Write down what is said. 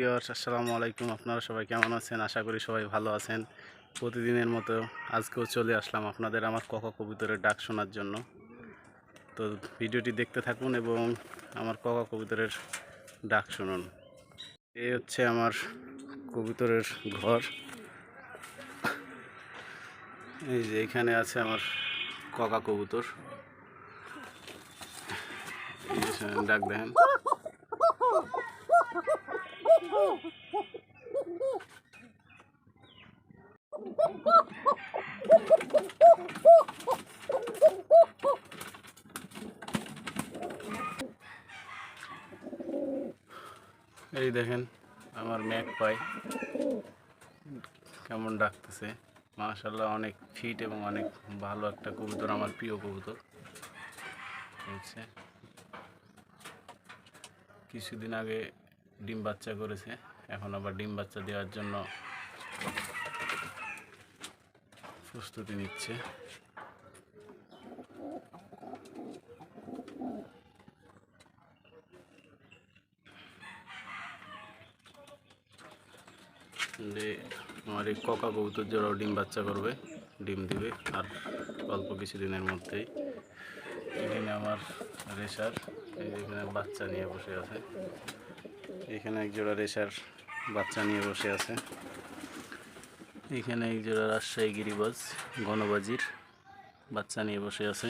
Viewers আসসালামু আলাইকুম। আপনারা সবাই কেমন আছেন? আশা করি সবাই ভালো আছেন। প্রতিদিনের মতো আজকেও চলে আসলাম আপনাদের আমার ককা কবুতরের ডাক শোনার জন্য। তো ভিডিওটি দেখতে থাকুন এবং আমার ককা কবুতরের ডাক শুনুন। এই হচ্ছে আমার কবুতরের ঘর। এই যে এখানে আছে আমার ককা কবুতর। ডাক দেখেন এই দেখেন, আমার ম্যাক পাই। কেমন ডাকতেছে। মাশাল্লাহ অনেক ফিট এবং অনেক ভালো একটা কবুতর, আমার প্রিয় কবুতর। হচ্ছে কিছুদিন আগে ডিম বাচ্চা করেছে, এখন আবার ডিম বাচ্চা দেওয়ার জন্য প্রস্তুতি নিচ্ছে। যে আমার এই ককা কবুতর জোড়াও ডিম বাচ্চা করবে, ডিম দিবে আর অল্প কিছুদিনের মধ্যেই। এখানে আমার রেশার এখানে বাচ্চা নিয়ে বসে আছে। এখানে এক জোড়া রেশার বাচ্চা নিয়ে বসে আছে। এখানে এক জোড়া রাজশাহী গিরিবাজ, গণবাজির বাচ্চা নিয়ে বসে আছে।